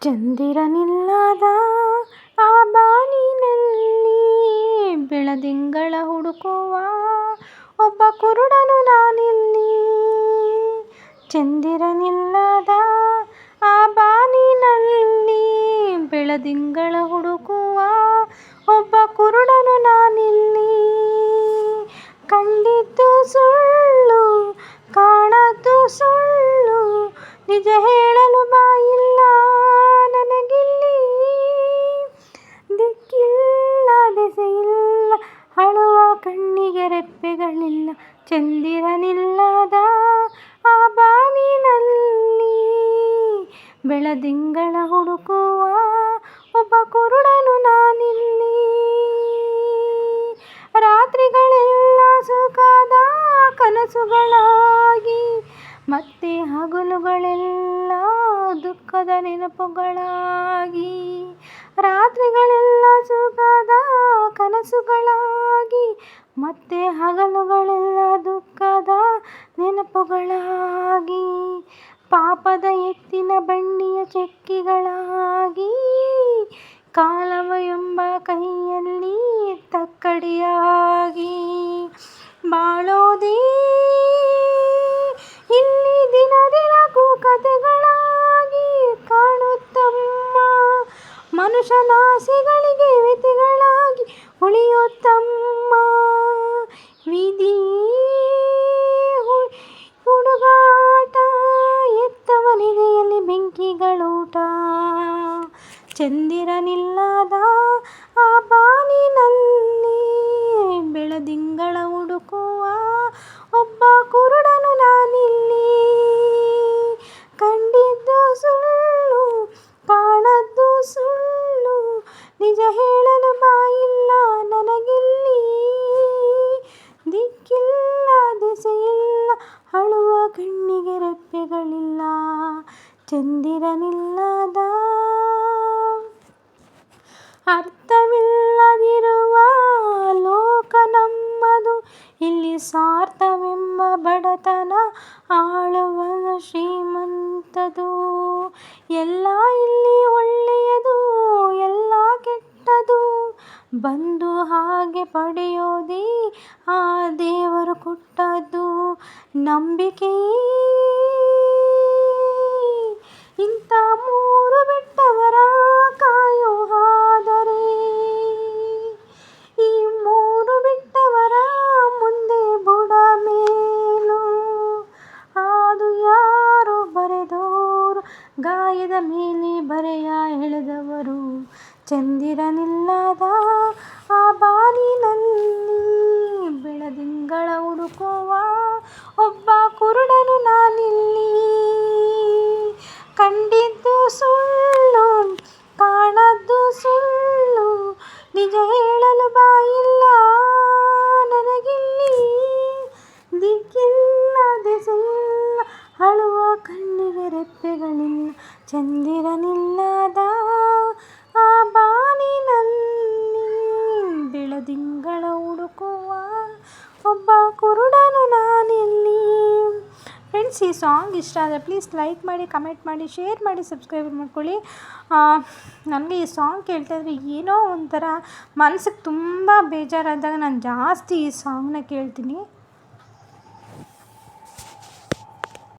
ಚಂದಿರನಿಲ್ಲದ ಆ ಬಾನಿನಲ್ಲಿ ಬೆಳದಿಂಗಳ ಹುಡುಕುವ ಒಬ್ಬ ಕುರುಡನು ನಾನಿಲ್ಲಿ. ಚಂದಿರನಿಲ್ಲದ ಆ ಬಾನಿನಲ್ಲಿ ಬೆಳದಿಂಗಳ ಹುಡುಕುವ ಒಬ್ಬ ಕುರುಡನು ನಾನಿಲ್ಲಿ. ಕಂಡಿದ್ದು ಸುಳ್ಳು, ಕಾಣದ್ದು ಸುಳ್ಳು, ನಿಜ ರೆಪ್ಪೆಗಳಿಲ್ಲ, ಚಂದಿರನಿಲ್ಲದ ಆ ಬಾನಿನಲ್ಲಿ ಬೆಳದಿಂಗಳ ಹುಡುಕುವ ಒಬ್ಬ ಕುರುಡನು ನಾನಿಲ್ಲಿ. ರಾತ್ರಿಗಳೆಲ್ಲ ಸುಖದ ಕನಸುಗಳಾಗಿ, ಮತ್ತೆ ಹಗಲುಗಳೆಲ್ಲ ದುಃಖದ ನೆನಪುಗಳಾಗಿ, ರಾತ್ರಿಗಳೆಲ್ಲ ಸುಖದ ಕನಸುಗಳಾಗಿ ಮತ್ತೆ ಹಗಲುಗಳೆಲ್ಲ ದುಃಖದ ನೆನಪುಗಳಾಗಿ, ಪಾಪದ ಎತ್ತಿನ ಬಂಡಿಯ ಚೆಕ್ಕಿಗಳಾಗಿ ಕಾಲವ ಎಂಬ ಕೈಯಲ್ಲಿ ತಕ್ಕಡಿಯಾಗಿ ಬಾಳೋದೇ. ಇಲ್ಲಿ ದಿನ ದಿನಕ್ಕೂ ಕತೆಗಳಾಗಿ ಕಾಣುತ್ತಮ್ಮ ಮನುಷ್ಯನಾಸೆಗಳಿಗೆ ಚಂದಿರನಿಲ್ಲದ ಆ ಬಾನಿನಲ್ಲಿ ಬೆಳದಿಂಗಳ ಹುಡುಕುವ ಒಬ್ಬ ಕುರುಡನು ನಾನಿಲ್ಲಿ. ಕಂಡಿದ್ದು ಸುಳ್ಳು, ಕಾಣದ್ದು ಸುಳ್ಳು, ನಿಜ ಹೇಳಲು ಬಾಯಿಲ್ಲ ನನಗಿಲ್ಲಿ. ದಿಕ್ಕಿಲ್ಲ, ದೆಸೆಯಿಲ್ಲ, ಅಳುವ ಕಣ್ಣಿಗೆ ರೆಪ್ಪೆಗಳಿಲ್ಲ. ಚಂದಿರನಿಲ್ಲದ ಅರ್ಥವಿಲ್ಲದಿರುವ ಲೋಕ ನಮ್ಮದು. ಇಲ್ಲಿ ಸಾರ್ಥವೆಂಬ ಬಡತನ ಆಳುವ ಶ್ರೀಮಂತದು. ಎಲ್ಲ ಇಲ್ಲಿ ಒಳ್ಳೆಯದು, ಎಲ್ಲ ಕೆಟ್ಟದು. ಬಂದು ಹಾಗೆ ಪಡೆಯೋದೇ ಆ ದೇವರು ಕೊಟ್ಟದ್ದು. ನಂಬಿಕೆ ಗಾಯದ ಮೇಲೆ ಬರೆಯ ಎಳೆದವರು ಚಂದಿರನಿಲ್ಲದ ಆ ಕಣ್ಣಿಗೆ ರೆಪ್ಪೆಗಳಿಲ್ಲ, ಚಂದಿರನಿಲ್ಲದ ಆ ಬಾನಿನಲ್ಲಿ ಬೆಳದಿಂಗಳ ಹುಡುಕುವ ಒಬ್ಬ ಕುರುಡನು ನಾನಿಲ್ಲಿ. ಫ್ರೆಂಡ್ಸ್ ಈ ಸಾಂಗ್ ಇಷ್ಟ ಆದರೆ ಪ್ಲೀಸ್ ಲೈಕ್ ಮಾಡಿ ಕಮೆಂಟ್ ಮಾಡಿ ಶೇರ್ ಮಾಡಿ ಸಬ್ಸ್ಕ್ರೈಬ್ ಮಾಡ್ಕೊಳ್ಳಿ. ನನಗೆ ಈ ಸಾಂಗ್ ಕೇಳ್ತಾ ಇದ್ರೆ ಏನೋ ಒಂಥರ ಮನ್ಸಿಗೆ ತುಂಬ ಬೇಜಾರಾದಾಗ ನಾನು ಜಾಸ್ತಿ ಈ ಸಾಂಗ್ನ ಕೇಳ್ತೀನಿ.